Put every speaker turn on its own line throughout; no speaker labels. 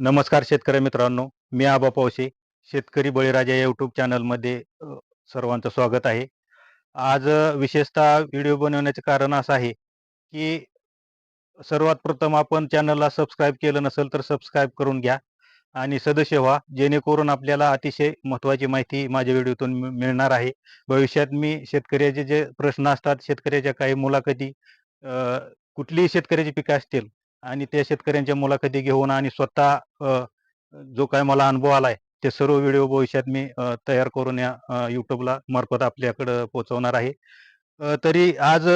नमस्कार शेतकरी मित्रांनो मी आबा पावशे शेतकरी बळीराजा या युट्यूब चॅनलमध्ये सर्वांचं स्वागत आहे. आज विशेषतः व्हिडिओ बनवण्याचे कारण असं आहे की सर्वात प्रथम आपण चॅनलला सबस्क्राईब केलं नसेल तर सबस्क्राईब करून घ्या आणि सदस्य व्हा जेणेकरून आपल्याला अतिशय महत्त्वाची माहिती माझ्या व्हिडिओतून मिळणार आहे. भविष्यात मी शेतकऱ्याचे जे प्रश्न असतात शेतकऱ्याच्या काही मुलाखती कुठलीही शेतकऱ्याची पिकं असतील आणि त्या शेतकऱ्यांच्या मुलाखती घेऊन आणि स्वतः जो काय मला अनुभव आलाय ते सर्व व्हिडिओ भविष्यात मी तयार करून या युट्यूबला यूट्यूबला मार्फत आपल्याकडं पोहोचवणार आहे. तरी आज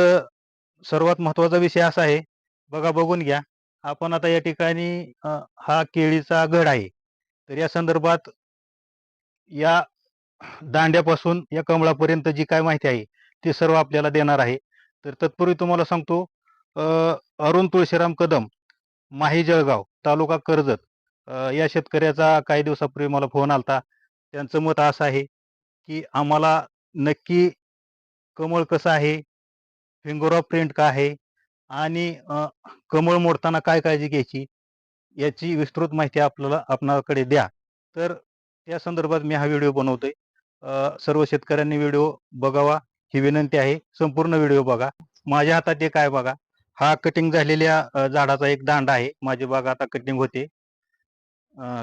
सर्वात महत्त्वाचा विषय असा आहे बघा बघून घ्या. आपण आता या ठिकाणी हा केळीचा गड आहे. तर या संदर्भात या दांड्यापासून या कमळापर्यंत जी काय माहिती आहे ती सर्व आपल्याला देणार आहे. तर तत्पूर्वी तुम्हाला सांगतो अरुण तुळशीराम कदम माही जळगाव तालुका कर्जत. या शेतकऱ्याचा काही दिवसापूर्वी मला फोन आलता. त्यांचं मत असं आहे की आम्हाला नक्की कमळ कसं आहे फिंगर ऑफ प्रिंट का आहे आणि कमळ मोडताना काय काळजी घ्यायची याची विस्तृत माहिती आपल्याला आपणाकडे द्या. तर त्या संदर्भात मी हा व्हिडिओ बनवतोय. सर्व शेतकऱ्यांनी व्हिडिओ बघावा ही विनंती आहे. संपूर्ण व्हिडिओ बघा. माझ्या हातात एक आहे बघा. हा कटिंग झालेल्या झाडाचा एक दांडा आहे. माझी बाग आता कटिंग होते.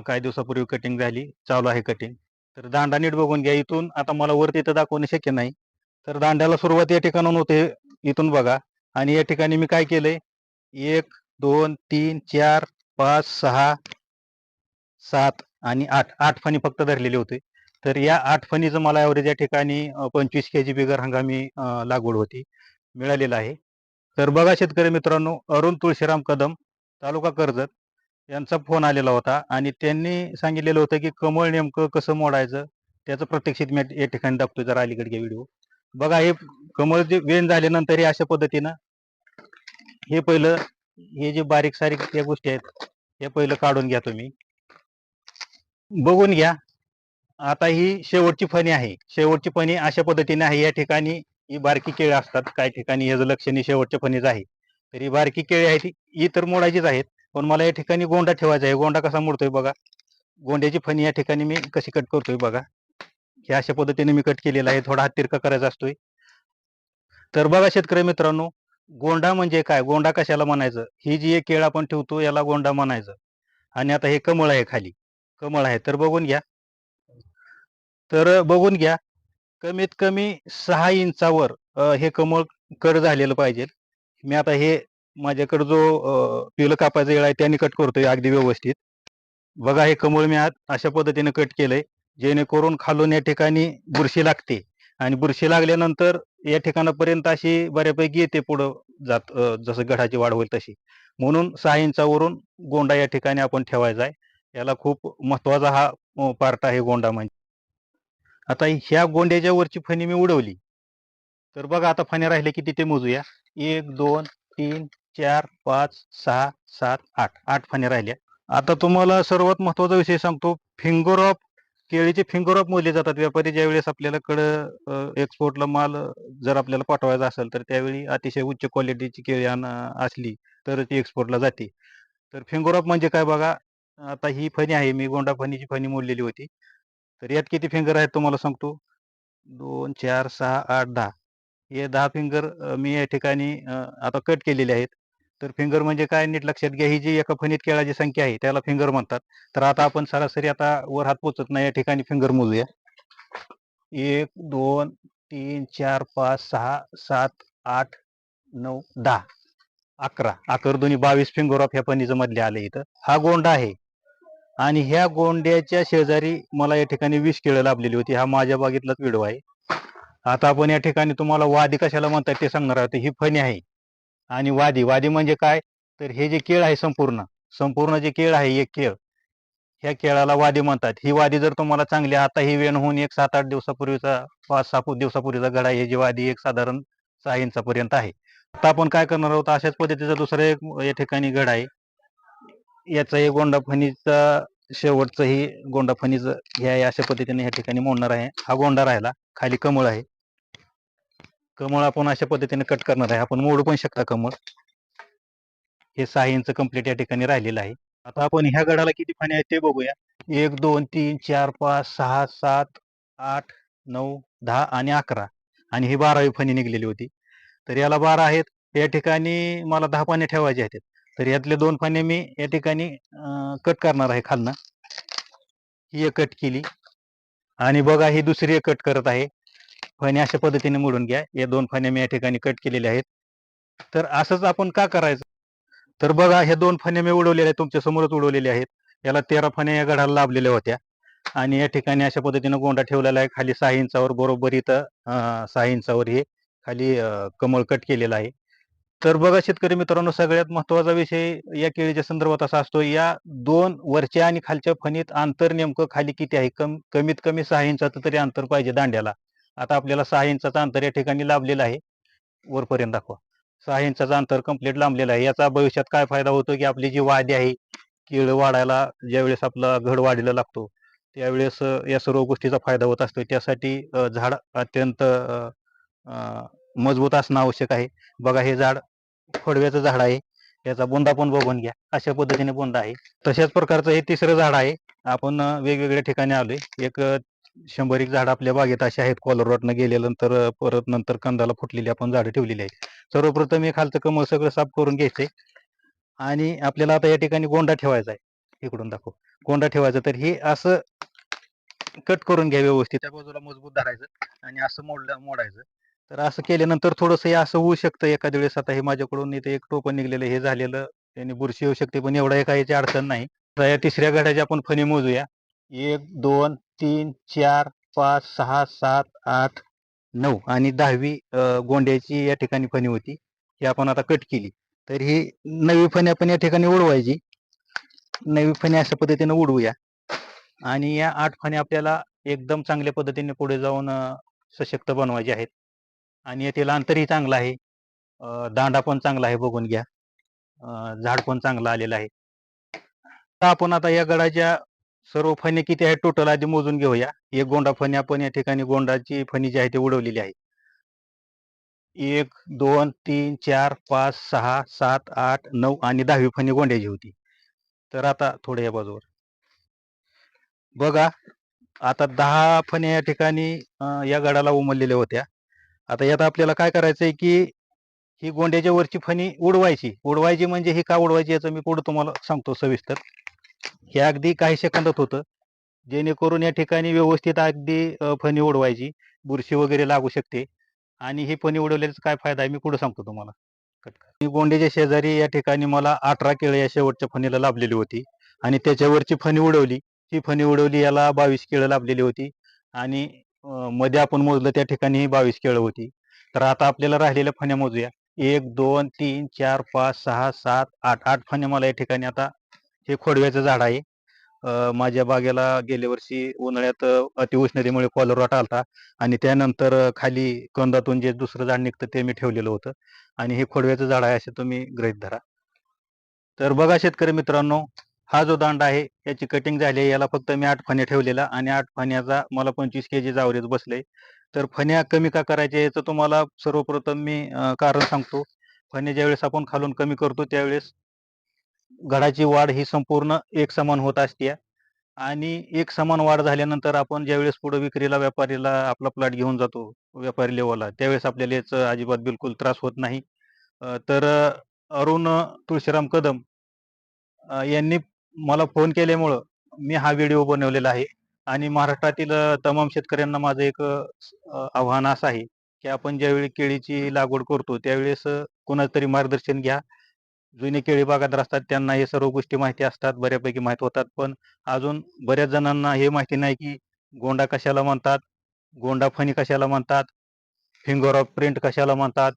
काही दिवसापूर्वी कटिंग झाली. चालू आहे कटिंग तर दांडा नीट बघून घ्या. इथून आता मला वरती तर दाखवणे शक्य नाही. तर दांड्याला सुरुवात या ठिकाणून होते. इथून बघा. आणि या ठिकाणी मी काय केलंय? एक दोन तीन चार पाच सहा सात आणि आठ. आठ फणी फक्त धरलेले होते. तर या आठ फणीचं मला ॲव्हरेज या ठिकाणी पंचवीस के जी बिगर हंगामी लागवड होती. मिळालेलं आहे. तर बघा शेतकरी मित्रांनो अरुण तुळशीराम कदम तालुका कर्जत यांचा फोन आलेला होता आणि त्यांनी सांगितलेलं होतं की कमळ नेमकं कसं मोडायचं त्याचं प्रत्यक्षित मी या ठिकाणी दाखतोय जरा अलीकडे व्हिडिओ. बघा हे कमळ जे वेण झाल्यानंतर हे अशा पद्धतीनं हे पहिलं हे जे बारीक सारीक या गोष्टी आहेत हे पहिलं काढून घ्या तुम्ही. बघून घ्या. आता ही शेवटची फणी आहे. शेवटची फणी अशा पद्धतीने आहे. या ठिकाणी ही बारकी केळी असतात काही ठिकाणी याचं लक्षणी शेवटच्या फणीच आहे. तर ही बारकी केळी आहे ती ही तर मोडायचीच आहेत पण मला या ठिकाणी गोंडा ठेवायचा आहे. गोंडा कसा मोडतोय बघा. गोंड्याची फणी या ठिकाणी मी कशी कट करतोय बघा. हे अशा पद्धतीने मी कट केलेला आहे. थोडा हात तिरका करायचा असतोय. तर बघा शेतकरी मित्रांनो गोंडा म्हणजे काय? गोंडा कशाला म्हणायचं? ही जी एक केळ आपण ठेवतो याला गोंडा म्हणायचं. आणि आता हे कमळ आहे खाली. कमळ आहे. तर बघून घ्या. तर बघून घ्या. कमीत कमी सहा इंचावर अ, हे कमळ कड झालेलं पाहिजे. मी आता हे माझ्याकडे जो अ, पिलं कापायचा येळ आहे त्याने कट करतोय अगदी व्यवस्थित. बघा हे कमळ मी आज अशा पद्धतीने कट केलंय जेणेकरून खालून या ठिकाणी बुरशी लागते आणि बुरशी लागल्यानंतर या ठिकाणापर्यंत अशी बऱ्यापैकी येते पुढं जात अ, जसं गडाची वाढ होईल तशी. म्हणून सहा इंचावरून गोंडा या ठिकाणी आपण ठेवायचा आहे. याला खूप महत्त्वाचा हा पार्ट आहे गोंडा म्हणजे. आता ह्या गोंड्याच्या वरची फणी मी उडवली. तर बघा आता फण्या राहिल्या किती ते मोजूया. एक दोन तीन चार पाच सहा सात आठ. आठ फण्या राहिल्या. आता तुम्हाला सर्वात महत्त्वाचा विषय सांगतो. फिंगर ऑफ केळीचे फिंगर ऑफ मोजले जातात. व्यापारी ज्या वेळेस आपल्याकडं एक्सपोर्टला माल जर आपल्याला पाठवायचा असेल तर त्यावेळी अतिशय उच्च क्वालिटीची केळी असली तर ती एक्सपोर्टला जाते. तर फिंगर ऑफ म्हणजे काय बघा आता ही फणी आहे. मी गोंडा फणीची फणी मोडलेली होती. तर यात किती फिंगर आहेत तुम्हाला सांगतो? दोन चार सहा आठ दहा. हे दहा फिंगर मी या ठिकाणी आता कट केलेले आहेत. तर फिंगर म्हणजे काय? नीट लक्षात घ्या. ही जी एका फणीत केळाची संख्या आहे त्याला फिंगर म्हणतात. तर आता आपण सरासरी आता वर हात पोचत नाही. या ठिकाणी फिंगर मोजूया. एक दोन तीन चार पाच सहा सात आठ नऊ दहा. अकरा. अकरा दोन्ही बावीस फिंगर ऑफ ह्या फणीचं मधले आले इथं. हा गोंडा आहे. आणि ह्या गोंड्याच्या शेजारी मला या ठिकाणी वीस केळं लाभलेली होती. हा माझ्या बागेतलाच व्हिडिओ आहे. आता आपण या ठिकाणी तुम्हाला वादी कशाला म्हणतात ते सांगणार आहोत. ही फणी आहे. आणि वादी वादी म्हणजे काय? तर हे जे केळ आहे संपूर्ण संपूर्ण जे केळ आहे एक केळ ह्या केळाला वादी म्हणतात. ही वादी जर तुम्हाला चांगली आता ही वेण होऊन एक सात आठ दिवसापूर्वीचा पाच सहा दिवसापूर्वीचा गडा आहे. जी वादी एक साधारण सहा इंचापर्यंत आहे. आता आपण काय करणार आहोत? अशाच पद्धतीचा दुसरा एक या ठिकाणी गड आहे. याचा हे गोंडा फणीचा शेवटचं ही गोंडा फणीचं हे आहे अशा पद्धतीने या ठिकाणी मोडणार आहे. हा गोंडा राहिला खाली कमळ आहे. कमळ आपण अशा पद्धतीने कट करणार आहे. आपण मोडू पण शकता कमळ. हे सहा इंच कंप्लीट या ठिकाणी राहिलेलं आहे. आता आपण ह्या गडाला किती फणी आहेत ते बघूया. एक दोन तीन चार पाच सहा सात आठ नऊ दहा आणि अकरा. आणि ही बारावी फणी निघलेली होती. तर याला बारा आहेत. या ठिकाणी मला दहा पाने ठेवायचे आहेत. तर यातले दोन पाने मी या ठिकाणी कट करणार आहे खालनं. ही एक कट केली. आणि बघा ही दुसरी एक कट करत आहे. फणी अशा पद्धतीने मोडून घ्या. या दोन फण्या मी या ठिकाणी कट केलेल्या आहेत. तर असंच आपण का करायचं? तर बघा ह्या दोन फण्या मी उडवलेल्या आहेत. तुमच्या समोरच उडवलेल्या आहेत. याला तेरा फण्या या गडाला लाभलेल्या होत्या. आणि या ठिकाणी अशा पद्धतीनं गोंडा ठेवलेला आहे. खाली सहा इंचावर बरोबर इथं सहा इंचावर हे खाली कमळ कट केलेला आहे. तर बघा शेतकरी मित्रांनो सगळ्यात महत्त्वाचा विषय या केळीच्या संदर्भात असा असतो या दोन वरच्या आणि खालच्या फणीत अंतर नेमकं खाली किती आहे? कम कमीत कमी सहा इंचाचं तरी अंतर पाहिजे दांड्याला. आता आपल्याला सहा इंचाचं अंतर या ठिकाणी लाभलेलं आहे. वरपर्यंत दाखवा. सहा इंचाचं अंतर कंप्लीट लांबलेलं आहे. याचा भविष्यात काय फायदा होतो की आपली जी वादी आहे केळ वाढायला ज्यावेळेस आपला घड वाढीला लागतो त्यावेळेस या सर्व गोष्टीचा फायदा होत असतो. त्यासाठी झाड अत्यंत मजबूत असणं आवश्यक आहे. बघा हे झाड फडव्याचं झाड आहे. याचा बोंदा पण बघून घ्या. अशा पद्धतीने बोंदा आहे. तशाच प्रकारचं हे तिसरं झाड आहे. आपण वेगवेगळ्या ठिकाणी आलोय. एक शंभर एक झाड आपल्या बागेत असे आहेत. कॉलरॉटनं गेल्यानंतर परत नंतर कंदाला फुटलेली आपण झाडं ठेवलेली आहेत. सर्वप्रथम हे खालचं कमळ सगळं साफ करून घ्यायचंय. आणि आपल्याला आता या ठिकाणी गोंडा ठेवायचा आहे. इकडून दाखव. गोंडा ठेवायचा. तर हे असं कट करून घ्या व्यवस्थित. त्या बाजूला मजबूत धरायचं. आणि असं मोडलं मोडायचं. तर असं केल्यानंतर थोडंसं हे असं होऊ शकतं एखाद्या वेळेस आता हे माझ्याकडून इथे एक टोपण निघलेलं हे झालेलं. त्याने बुरशी येऊ शकते पण एवढा काही याची अडचण नाही. तर या तिसऱ्या गड्याची आपण फणी मोजूया. एक दोन तीन चार पाच सहा सात आठ नऊ आणि दहावी गोंड्याची या ठिकाणी फणी होती. ही आपण आता कट केली. तर ही नवी फणी आपण या ठिकाणी उडवायची. नवी फणी अशा पद्धतीने उडवूया. आणि या आठ फणी आपल्याला एकदम चांगल्या पद्धतीने पुढे जाऊन सशक्त बनवायचे आहेत. आणि येथील अंतरही चांगलं आहे. दांडा पण चांगला आहे बघून घ्या. झाड पण चांगलं आलेलं आहे. तर आपण आता या गडाच्या सर्व फणी किती आहेत टोटल आधी मोजून घेऊया. एक गोंडा फणी आपण या ठिकाणी गोंडाची फणी जी आहे ती उडवलेली आहे. एक दोन तीन चार पाच सहा सात आठ नऊ आणि दहावी फणी गोंड्याची होती. तर आता थोड्या या बाजूवर. बघा आता दहा फण्या या ठिकाणी या गडाला उमललेल्या होत्या. आता यात आपल्याला काय करायचंय की ही गोंड्याच्या वरची फणी उडवायची. उडवायची म्हणजे ही का उडवायची याचं मी पुढे तुम्हाला सांगतो सविस्तर. हे अगदी काही सेकंदात होतं. जेणेकरून या ठिकाणी व्यवस्थित अगदी फणी उडवायची. बुरशी वगैरे लागू शकते. आणि ही फणी उडवल्याचा काय फायदा आहे मी पुढे सांगतो तुम्हाला. ही गोंड्याच्या शेजारी या ठिकाणी मला अठरा केळं या शेवटच्या फणीला लाभलेली होती. आणि त्याच्यावरची फणी उडवली. ती फणी उडवली याला बावीस केळं लाभलेली होती. आणि मध्ये आपण मोजलं त्या ठिकाणी बावीस केळं होती. तर आता आपल्याला राहिलेल्या फण्या मोजूया. एक दोन तीन चार पाच सहा सात आठ आठ फण्या मला या ठिकाणी आता हे खोडव्याचं झाड आहे. माझ्या बागेला गेल्या वर्षी उन्हाळ्यात अतिउष्णतेमुळे कॉलरॉट आलता आणि त्यानंतर खाली कंदातून जे दुसरं झाड निघतं ते मी ठेवलेलं होतं. आणि हे खोडव्याचं झाड आहे असे तुम्ही गृहीत धरा. तर बघा शेतकरी मित्रांनो हा जो दांड आहे याची कटिंग झाली आहे याला फक्त मी आठ फण्या ठेवलेला आणि आठ फण्याचा मला पंचवीस के जी जावरेज बसले. तर फण्या कमी का करायच्या याचं तुम्हाला सर्वप्रथम मी कारण सांगतो. फण्या ज्यावेळेस आपण खालून कमी करतो त्यावेळेस घडाची वाढ ही संपूर्ण एक समान होत असते. आणि एक समान वाढ झाल्यानंतर आपण ज्यावेळेस पुढे विक्रीला व्यापारीला आपला प्लॉट घेऊन जातो व्यापारी लेवलला त्यावेळेस आपल्याला याचं अजिबात बिलकुल त्रास होत नाही. तर अरुण तुळशीराम कदम यांनी मला फोन केल्यामुळं मी हा व्हिडिओ बनवलेला आहे. आणि महाराष्ट्रातील तमाम शेतकऱ्यांना माझं एक आव्हान असं आहे की आपण ज्यावेळी केळीची लागवड करतो त्यावेळेस कोणाचं तरी मार्गदर्शन घ्या. जुने केळी बागायतदार असतात त्यांना हे सर्व गोष्टी माहिती असतात बऱ्यापैकी माहिती होतात. पण अजून बऱ्याच जणांना हे माहिती नाही की गोंडा कशाला म्हणतात गोंडा फणी कशाला म्हणतात फिंगर ऑफ प्रिंट कशाला म्हणतात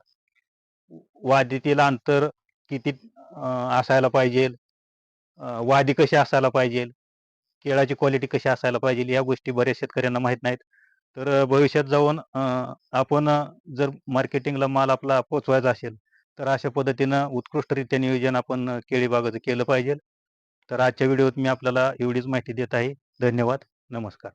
वादीतील अंतर किती असायला पाहिजे. वादी कशी असायला पाहिजे? केळाची क्वालिटी कशी असायला पाहिजे? या गोष्टी बऱ्याच शेतकऱ्यांना माहीत नाहीत. तर भविष्यात जाऊन आपण जर मार्केटिंगला माल आपला पोचवायचा असेल तर अशा पद्धतीनं उत्कृष्टरित्या नियोजन आपण केळी बागाचं केलं पाहिजे. तर आजच्या व्हिडिओत मी आपल्याला एवढीच माहिती देत आहे. धन्यवाद. नमस्कार.